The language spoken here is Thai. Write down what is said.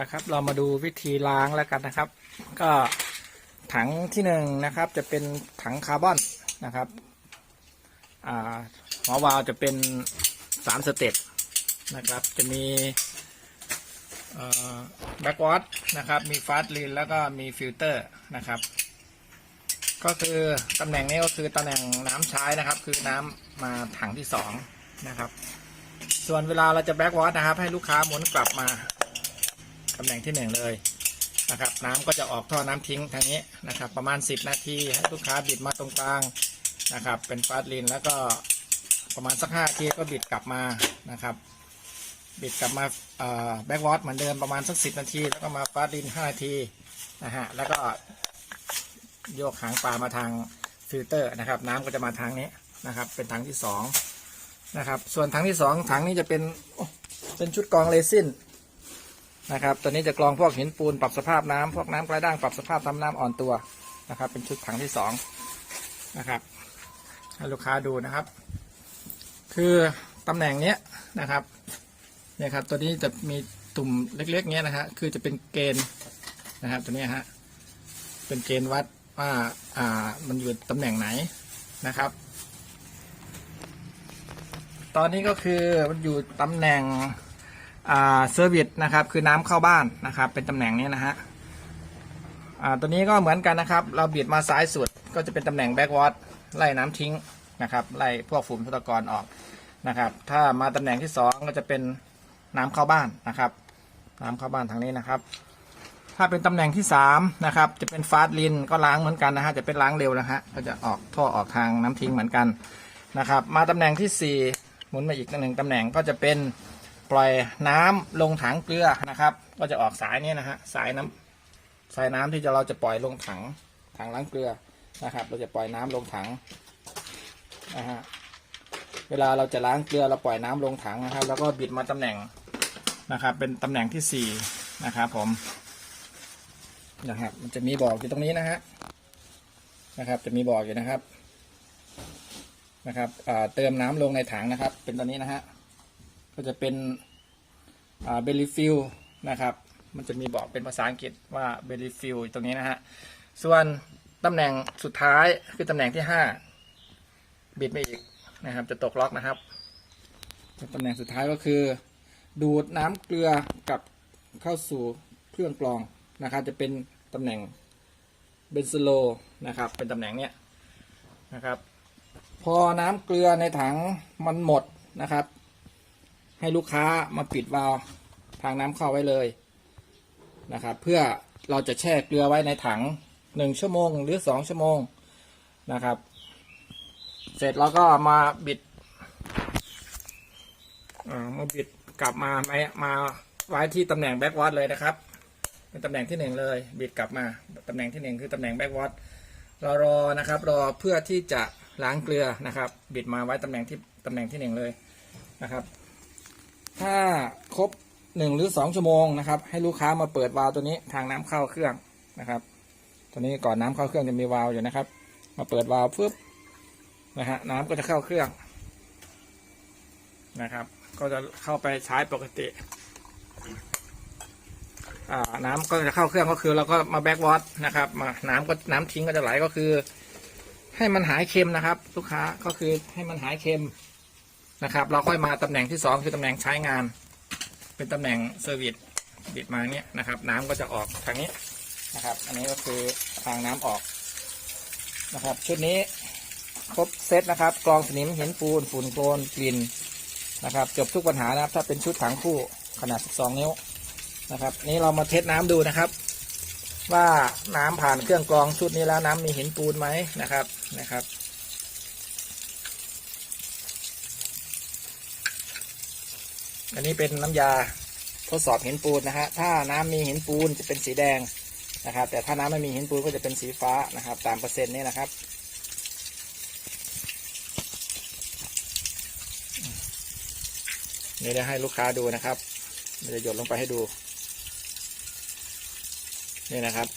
นะครับ เรามาดูวิธีล้างแล้วกันนะครับ ก็ถังที่หนึ่งนะครับ จะเป็นถังคาร์บอนนะครับอ่าหัววาล์วจะเป็นสามสเต็ปนะครับ จะมีแบ็กวอตนะครับ มีฟาสลินแล้วก็มีฟิลเตอร์นะครับ ก็คือตำแหน่งนี้ก็คือตำแหน่งน้ำใช้นะครับ คือน้ำมาถังที่สองนะครับ ส่วนเวลาเราจะแบ็กวอตนะครับ ให้ลูกค้าหมุนกลับมา ตำแหน่งที่หนึ่งเลยนะครับ น้ำก็จะออกท่อน้ำทิ้งทางนี้นะครับ ประมาณ 10 นาทีให้ลูกค้าบิดมาตรงกลางนะครับ เป็นฟาสลินแล้วก็ประมาณสักห้าทีก็บิดกลับมานะครับ บิดกลับมาแบ็กวอตเหมือนเดิมประมาณสักสินาที แล้วก็มาฟาสลิน5นาทีนะฮะแล้วก็โยกหางปลามาทางฟิลเตอร์นะครับ น้ำก็จะมาทางนี้นะครับ เป็นถังที่สองนะครับ ส่วนถังที่สองถังนี้จะเป็นเป็นชุดกรองเรซิน นะครับ ตัวนี้จะกรองพวกหินปูนปรับสภาพน้ำพวกน้ำกระด้างปรับสภาพทำน้ำอ่อนตัวนะครับ เป็นชุดถังที่สองนะครับให้ลูกค้าดูนะครับ คือตำแหน่งเนี้ยนะครับเนี่ยครับ ตัวนี้จะมีตุ่มเล็กๆเนี้ยนะฮะคือจะเป็นเกณฑ์นะครับ ตัวนี้ฮะเป็นเกณฑ์วัดว่าอ่ามันอยู่ตำแหน่งไหนนะครับ ตอนนี้ก็คือมันอยู่ตำแหน่ง เซอร์วิสนะครับ คือน้ำเข้าบ้านนะครับ เป็นตำแหน่งนี้นะฮะตัวนี้ก็เหมือนกันนะครับ เราบิดมาซ้ายสุดก็จะเป็นตำแหน่งแบ็กวอตไล่น้ำทิ้งนะครับ ไล่พวกฝุ่นทุตกรออกนะครับ ถ้ามาตำแหน่งที่สองก็จะเป็นน้ำเข้าบ้านนะครับ น้ำเข้าบ้านทางนี้นะครับ ถ้าเป็นตำแหน่งที่สามนะครับจะเป็นฟาสลินก็ล้างเหมือนกันนะฮะจะเป็นล้างเร็วนะฮะก็จะออกท่อออกทางน้ำทิ้งเหมือนกันนะครับ มาตำแหน่งที่สี่หมุนมาอีกหนึ่งตำแหน่งก็จะเป็น ปล่อยน้ำลงถังเกลือนะครับ ก็จะออกสายนี้นะฮะสายน้ำสายน้ำที่จะเราจะปล่อยลงถังถังล้างเกลือนะครับ เราจะปล่อยน้ำลงถังนะฮะเวลาเราจะล้างเกลือเราปล่อยน้ำลงถังนะครับ แล้วก็บิดมาตำแหน่งนะครับ เป็นตำแหน่งที่สี่นะครับผมนะครับ มันจะมีบอกอยู่ตรงนี้นะฮะนะครับ จะมีบอกอยู่นะครับนะครับเติมน้ำลงในถังนะครับ เป็นตัวนี้นะฮะ ก็จะเป็นเบลิฟิลนะครับ มันจะมีบอกเป็นภาษาอังกฤษว่าเบลิฟิลตรงนี้นะฮะ ส่วนตำแหน่งสุดท้ายคือตำแหน่งที่ห้าบิดไปอีกนะครับ จะตกล็อกนะครับตำแหน่งสุดท้ายก็คือ ดูดน้ำเกลือกลับเข้าสู่เครื่องกรองนะครับ จะเป็นตำแหน่งเบนซิโลนะครับ เป็นตำแหน่งเนี้ยนะครับ พอน้ำเกลือในถังมันหมดนะครับ ให้ลูกค้ามาปิดวาล์วทางน้ำเข้าไว้เลยนะครับ เพื่อเราจะแช่เกลือไว้ในถังหนึ่งชั่วโมง หรือสองชั่วโมงนะครับ เสร็จแล้วก็มาบิดมาบิดกลับมาไมมาไว้ที่ตำแหน่งแบ็กวอตเลยนะครับ เป็นตำแหน่งที่หนึ่งเลย บิดกลับมาตำแหน่งที่หนึ่งคือตำแหน่งแบ็กวอตเรารอนะครับ รอเพื่อที่จะล้างเกลือนะครับ บิดมาไว้ตำแหน่งที่ตำแหน่งที่หนึ่งเลยนะครับ ถ้าครบหนึ่งหรือสองชั่วโมงนะครับ ให้ลูกค้ามาเปิดวาล์วตัวนี้ทางน้ำเข้าเครื่องนะครับ ตัวนี้ก่อนน้ำเข้าเครื่องจะมีวาล์วอยู่นะครับ มาเปิดวาล์วปึ๊บนะฮะน้ำก็จะเข้าเครื่องนะครับ ก็จะเข้าไปใช้ปกติอ่าน้ำก็จะเข้าเครื่องก็คือเราก็มาแบ็กวอตนะครับมาน้ำก็น้ำทิ้งก็จะไหลก็คือ ให้มันหายเค็มนะครับ ลูกค้าก็คือให้มันหายเค็ม นะครับ เราค่อยมาตำแหน่งที่สองคือตำแหน่งใช้งาน เป็นตำแหน่งเซอร์วิสบิดมาเนี้ยนะครับ น้ำก็จะออกทางนี้นะครับ อันนี้ก็คือทางน้ำออกนะครับ ชุดนี้ครบเซตนะครับกรองสนิมหินปูนฝุ่นโคลนกลิ่นนะครับ จบทุกปัญหานะครับ ถ้าเป็นชุดถังคู่ขนาด 12 นิ้วนะครับ นี่เรามาเทสน้ำดูนะครับ ว่าน้ำผ่านเครื่องกรองชุดนี้แล้วน้ำมีหินปูนไหมนะครับนะครับ อันนี้เป็นน้ำยาทดสอบหินปูนนะฮะ ถ้าน้ำมีหินปูนจะเป็นสีแดงนะครับ แต่ถ้าน้ำไม่มีหินปูนก็จะเป็นสีฟ้านะครับ ตามเปอร์เซ็นต์นี่นะครับ นี่จะให้ลูกค้าดูนะครับ จะหยดลงไปให้ดู นี่นะครับ